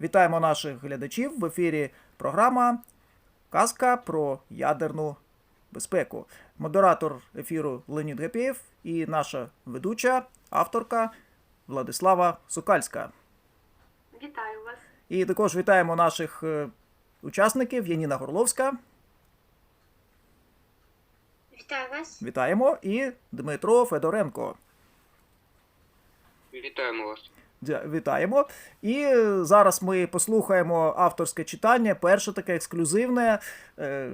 Вітаємо наших глядачів в ефірі програма Казка про ядерну безпеку. Модератор ефіру Леонід Гапєєв і наша ведуча, авторка Владислава Сокальська. Вітаю вас. І також вітаємо наших е, учасників Яніна Горловська. Вітаю вас. Вітаємо і Дмитро Федоренко. Вітаємо вас. Вітаємо. І е, зараз ми послухаємо авторське читання, перше таке ексклюзивне е,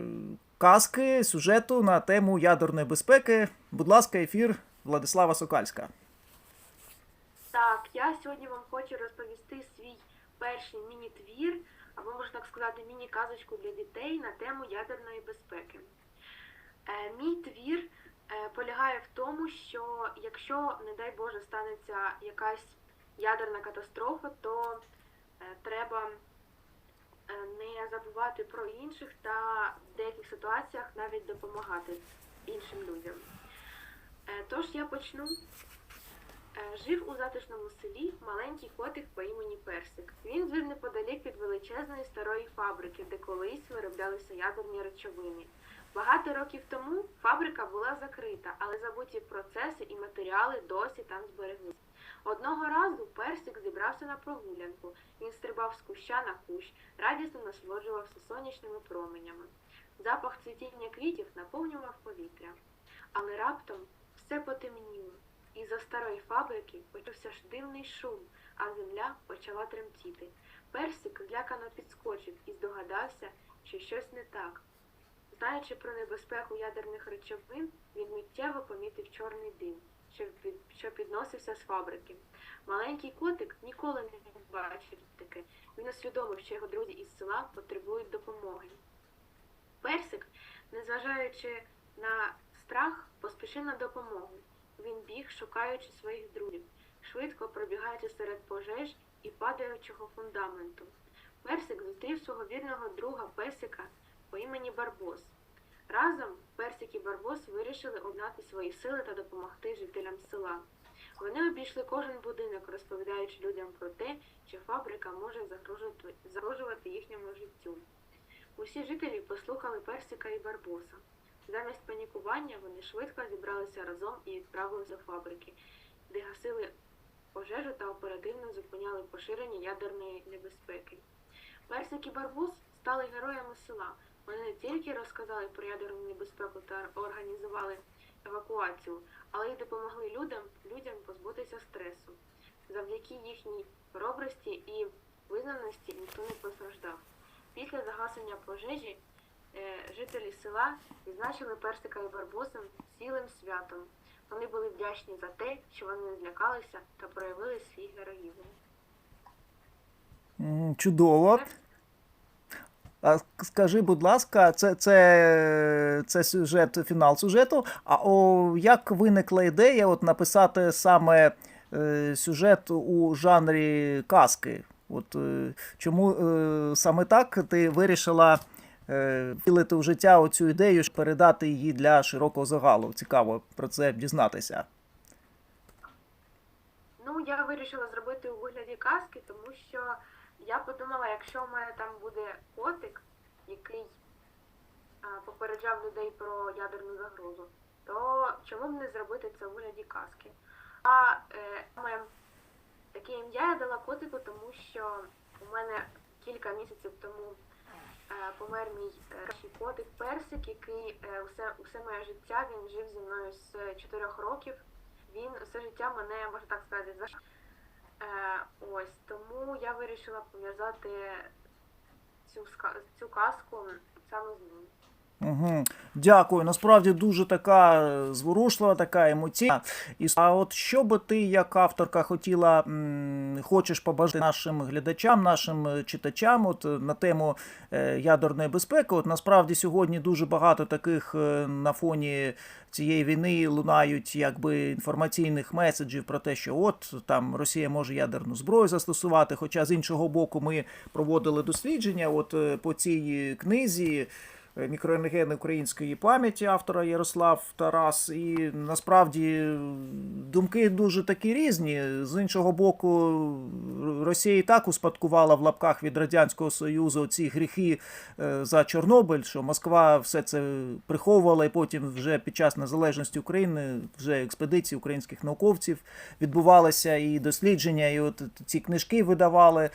казки сюжету на тему ядерної безпеки. Будь ласка, ефір Владислава Сокальська. Так, я сьогодні вам хочу розповісти свій перший міні-твір, або можна так сказати, міні-казочку для дітей на тему ядерної безпеки. Е, мій твір е, полягає в тому, що якщо, не дай Боже, станеться якась ядерна катастрофа, то е, треба е, не забувати про інших та в деяких ситуаціях навіть допомагати іншим людям. Е, Тож я почну. Жив у затишному селі маленький котик по імені Персик. Він жив неподалік від величезної старої фабрики, де колись вироблялися ядерні речовини. Багато років тому фабрика була закрита, але забуті процеси і матеріали досі там збереглися. Одного разу Персик зібрався на прогулянку. Він стрибав з куща на кущ, радісно насолоджувався сонячними променями. Запах цвітіння квітів наповнював повітря. Але раптом все потемніло. Із-за старої фабрики почувся ж дивний шум, а земля почала тремтіти. Персик злякано підскочив і здогадався, що щось не так. Знаючи про небезпеку ядерних речовин, він миттєво помітив чорний дим, що, під, що підносився з фабрики. Маленький котик ніколи не бачив таке. Він усвідомив, що його друзі із села потребують допомоги. Персик, незважаючи на страх, поспішив на допомогу. Він біг, шукаючи своїх друзів, швидко пробігаючи серед пожеж і падаючого фундаменту. Персик зустрів свого вірного друга Песика по імені Барбос. Разом Персик і Барбос вирішили обнати свої сили та допомогти жителям села. Вони обійшли кожен будинок, розповідаючи людям про те, що фабрика може загрожувати, їхньому життю. Усі жителі послухали Персика і Барбоса. Замість панікування вони швидко зібралися разом і відправилися до фабрики, де гасили пожежу та оперативно зупиняли поширення ядерної небезпеки. Персик і Барбус стали героями села. Вони не тільки розказали про ядерну небезпеку та організували евакуацію, але й допомогли людям, людям позбутися стресу. Завдяки їхній хоробрості і визнаності ніхто не постраждав. Після загасення пожежі е, жителі села відзначили Персика і Барбосом цілим святом. Вони були вдячні за те, що вони не злякалися та проявили свій героїзм. Чудово. А скажи, будь ласка, це, це, це сюжет, фінал сюжету. А о, як виникла ідея от написати саме е, сюжет у жанрі казки? От е, чому е, саме так ти вирішила е, втілити в життя оцю ідею, передати її для широкого загалу? Цікаво про це дізнатися. Ну, я вирішила зробити у вигляді казки, тому що я подумала, якщо в мене там буде котик, який а, попереджав людей про ядерну загрозу, то чому б не зробити це у вигляді казки? А е, таке ім'я я дала котику, тому що у мене кілька місяців тому е, помер мій перший котик Персик, який е, усе, усе моє життя він жив зі мною з 4 років. Він все життя мене, можна так сказати, за е, ось тому я вирішила пов'язати цю цю казку саме з ним. Угу. Дякую. Насправді дуже така е, зворушлива, така емоційна. А от що би ти, як авторка, хотіла хочеш побажати нашим глядачам, нашим е, читачам, от е, на тему ядерної безпеки? От насправді сьогодні дуже багато таких на фоні цієї війни лунають якби інформаційних меседжів про те, що от там Росія може ядерну зброю застосувати. Хоча з іншого боку, ми проводили дослідження, от по цій книзі. Е, мікроенергени української пам'яті автора Ярослав Тарас. І насправді е, думки дуже такі різні. З іншого боку, Росія і так успадкувала в лапках від Радянського Союзу ці гріхи е, за Чорнобиль, що Москва все це приховувала, і потім вже під час незалежності України вже експедиції українських науковців відбувалися і дослідження, і от ці книжки видавали,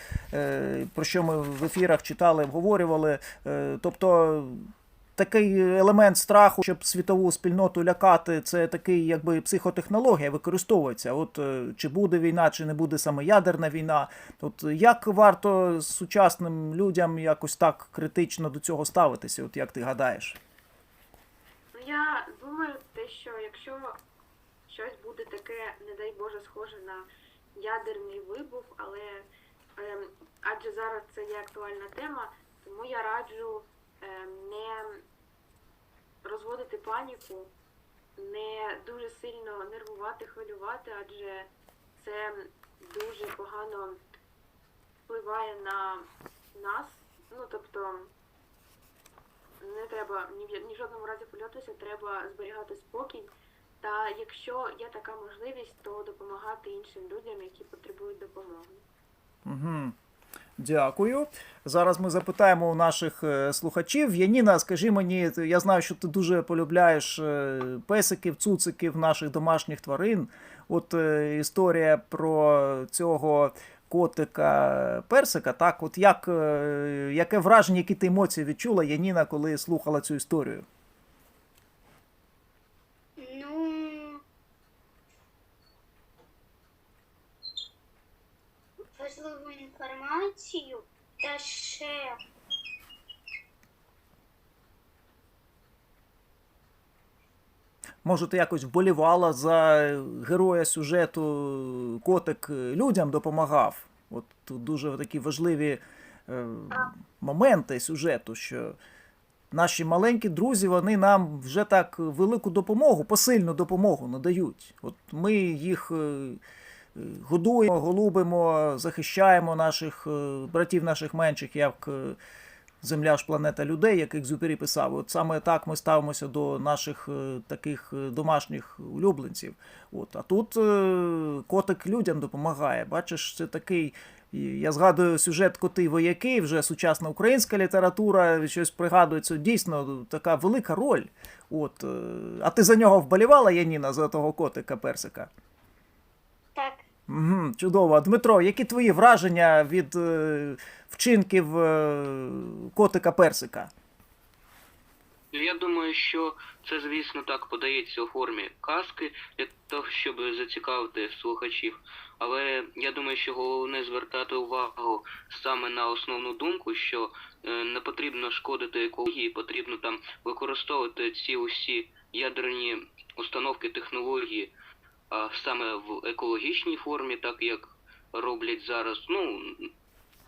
про що ми в ефірах читали, обговорювали. Тобто такий елемент страху, щоб світову спільноту лякати, це такий, якби психотехнологія використовується. От е, чи буде війна, чи не буде саме ядерна війна. От як варто сучасним людям якось так критично до цього ставитися? От як ти гадаєш? Ну я думаю, те, що якщо щось буде таке, не дай Боже, схоже на ядерний вибух, але ем, адже зараз це є актуальна тема, тому я раджу не розводити паніку, не дуже сильно нервувати, хвилювати, адже це дуже погано впливає на нас. Ну тобто не треба ні в, ні в жодному разі хвилюватися, треба зберігати спокій. Та якщо є така можливість, то допомагати іншим людям, які потребують допомоги. Угу. Дякую. Зараз ми запитаємо у наших е, слухачів. Яніна, скажи мені, я знаю, що ти дуже полюбляєш е, песиків, цуциків, наших домашніх тварин. От е, історія про цього котика персика, так, от як, яке враження, які ти емоції відчула, Яніна, коли слухала цю історію? Ну, важливу інформацію та ще Може, ти якось вболівала за героя сюжету, котик людям допомагав. От тут дуже такі важливі е, моменти сюжету, що наші маленькі друзі вони нам вже так велику допомогу, посильну допомогу надають. От ми їх е, е, годуємо, голубимо, захищаємо наших е, братів наших менших, як е, Земля ж планета людей, як Екзюпері писав. От саме так ми ставимося до наших е, таких домашніх улюбленців. От, а тут котик людям допомагає. Бачиш, це такий. Я згадую сюжет коти вояки, вже сучасна українська література, щось пригадується. Дійсно, така велика роль. От, а ти за нього вболівала, Яніна, за того котика персика? Угу, чудово. Дмитро, які твої враження від е, вчинків е, котика персика? Я думаю, що це, звісно, так подається у формі казки для того, щоб зацікавити слухачів. Але я думаю, що головне звертати увагу саме на основну думку, що е, не потрібно шкодити екології, потрібно там використовувати ці усі ядерні установки, технології а саме в екологічній формі, так як роблять зараз. Ну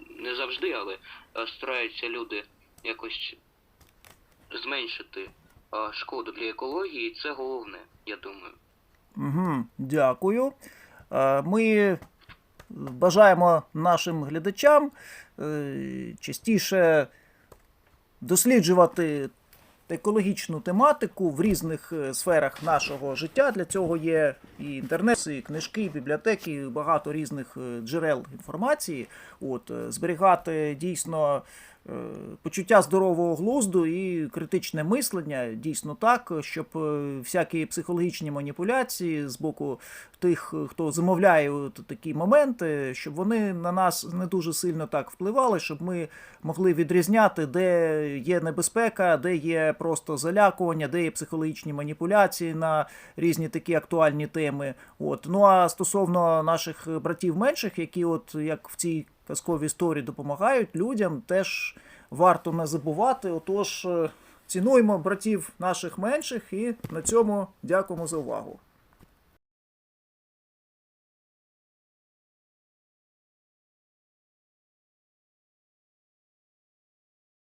не завжди, але стараються люди якось зменшити шкоду для екології, і це головне, я думаю. Угу, дякую. Ми бажаємо нашим глядачам е, частіше досліджувати екологічну тематику в різних е, сферах нашого життя. Для цього є і інтернет, і книжки, і бібліотеки, і багато різних е, джерел інформації. От, е, зберігати дійсно почуття здорового глузду і критичне мислення дійсно так, щоб е, всякі психологічні маніпуляції з боку тих, хто замовляє от такі моменти, щоб вони на нас не дуже сильно так впливали, щоб ми могли відрізняти, де є небезпека, де є просто залякування, де є психологічні маніпуляції на різні такі актуальні теми. От. Ну а стосовно наших братів менших, які, от як в цій казковій історії допомагають людям, теж варто не забувати. Отож, е, цінуємо братів наших менших і на цьому дякуємо за увагу.